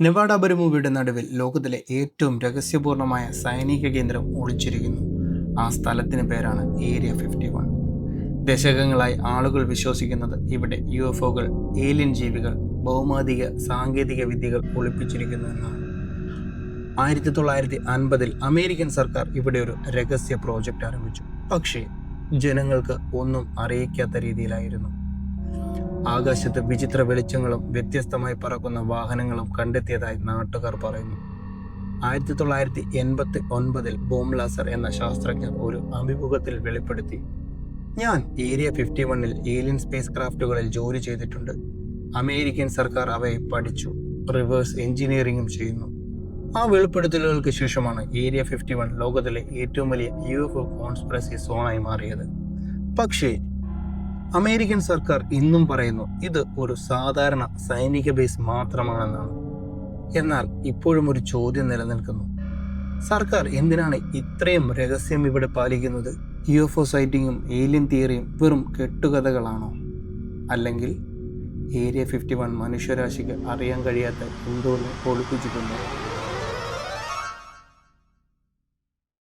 Nevada ബരുമുവിയുടെ നടുവിൽ ലോകത്തിലെ ഏറ്റവും രഹസ്യപൂർണമായ സൈനിക കേന്ദ്രം ഒളിച്ചിരിക്കുന്നു. ആ സ്ഥലത്തിന് പേരാണ് ഏരിയ ഫിഫ്റ്റി വൺ. ദശകങ്ങളായി ആളുകൾ വിശ്വസിക്കുന്നത് ഇവിടെ യു എഫ് ഒകൾ ഏലിയൻ ജീവികൾ ഭൗമാതിക സാങ്കേതിക വിദ്യകൾ ഒളിപ്പിച്ചിരിക്കുന്നു എന്നാണ്. ആയിരത്തി തൊള്ളായിരത്തി അൻപതിൽ അമേരിക്കൻ സർക്കാർ ഇവിടെ ഒരു രഹസ്യ പ്രോജക്റ്റ് ആരംഭിച്ചു. പക്ഷേ ജനങ്ങൾക്ക് ഒന്നും അറിയിക്കാത്ത രീതിയിലായിരുന്നു. ആകാശത്ത് വിചിത്ര വെളിച്ചങ്ങളും വ്യത്യസ്തമായി പറക്കുന്ന വാഹനങ്ങളും കണ്ടെത്തിയതായി നാട്ടുകാർ പറയുന്നു. ആയിരത്തി തൊള്ളായിരത്തി എൺപത്തി ഒൻപതിൽ ബോംലാസർ എന്ന ശാസ്ത്രജ്ഞർ ഒരു അഭിമുഖത്തിൽ വെളിപ്പെടുത്തി. ഞാൻ ഏരിയ ഫിഫ്റ്റി വണ്ണിൽ ഏലിയൻ സ്പേസ് ക്രാഫ്റ്റുകളിൽ ജോലി ചെയ്തിട്ടുണ്ട്. അമേരിക്കൻ സർക്കാർ അവയെ പഠിച്ചു. റിവേഴ്സ് എഞ്ചിനീയറിംഗും ചെയ്യുന്നു. ആ വെളിപ്പെടുത്തലുകൾക്ക് ശേഷമാണ് ഏരിയ ഫിഫ്റ്റി വൺ ലോകത്തിലെ ഏറ്റവും വലിയ യു എഫ് ഒ കോൺസ്പിറസി സോണായി മാറിയത്. പക്ഷേ അമേരിക്കൻ സർക്കാർ ഇന്നും പറയുന്നു ഇത് ഒരു സാധാരണ സൈനിക ബേസ് മാത്രമാണെന്നാണ്. എന്നാൽ ഇപ്പോഴും ഒരു ചോദ്യം നിലനിൽക്കുന്നു. സർക്കാർ എന്തിനാണ് ഇത്രയും രഹസ്യം ഇവിടെ പാലിക്കുന്നത്? യു എഫ് ഒ സൈറ്റിങ്ങും ഏലിയൻ തിയറിയും വെറും കെട്ടുകഥകളാണോ? അല്ലെങ്കിൽ ഏരിയ ഫിഫ്റ്റി വൺ മനുഷ്യരാശിക്ക് അറിയാൻ കഴിയാത്ത എന്തോന്ന് ഒളിപ്പിച്ചിട്ടുണ്ടോ